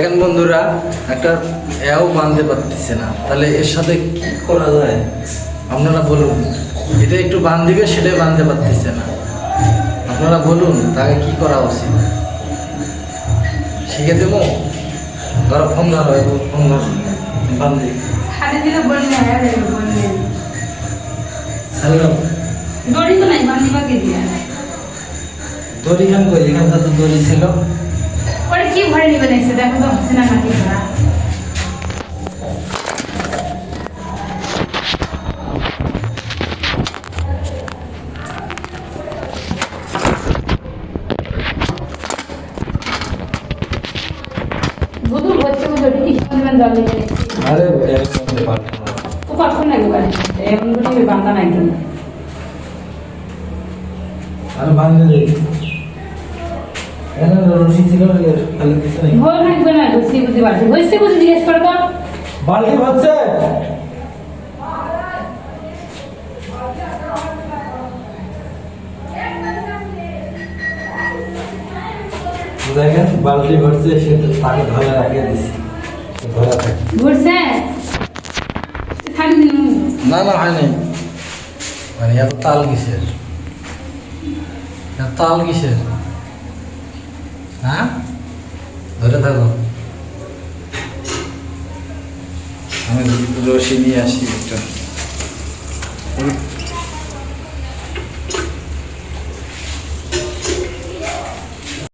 দেখেন বন্ধুরা একটা এও বাঁধতে পারতেছে না। তাহলে এর সাথে কি করা যায়? আপনারা বলুন। এটা একটু বান দিবে সেটাই বাঁধতে পারতেছে না। আপনারা বলুন তাকে কি করা উচিত? শিখে দেবো? ধরো ফোন ধরো ফোন ধরো। হ্যাঁ দেবে বললে হ্যালো। দড়ি তো নাই বান্ধিবা কে দিয়া? দড়ি খান কই এখানটা তো দড়ি ছিল। ওরে কি ভরে নিবে দেখছে দেখো তো হচ্ছে না নাকি ভরা বুধু হচ্ছে বুধু কি শুনবেন যাবে আরে এক করতে পারবো না তো কখন লাগে বাড়ি এমন করে বান্ধা নাই কিন্তু আরে বান্ধে থাকবে না বুঝে জিজ্ঞেস করো তো। বালতি হচ্ছে। দেখেন বালতি ভরছে সে তাকে ধরে রাখিয়ে দিছি। ধরে থাকে ঘুরছে না না হয় নাই মানে এত তাল কিসের? এত তাল কিসের? হ্যাঁ? ধরে থাকো। আমি রশি নিয়ে আসি একটা।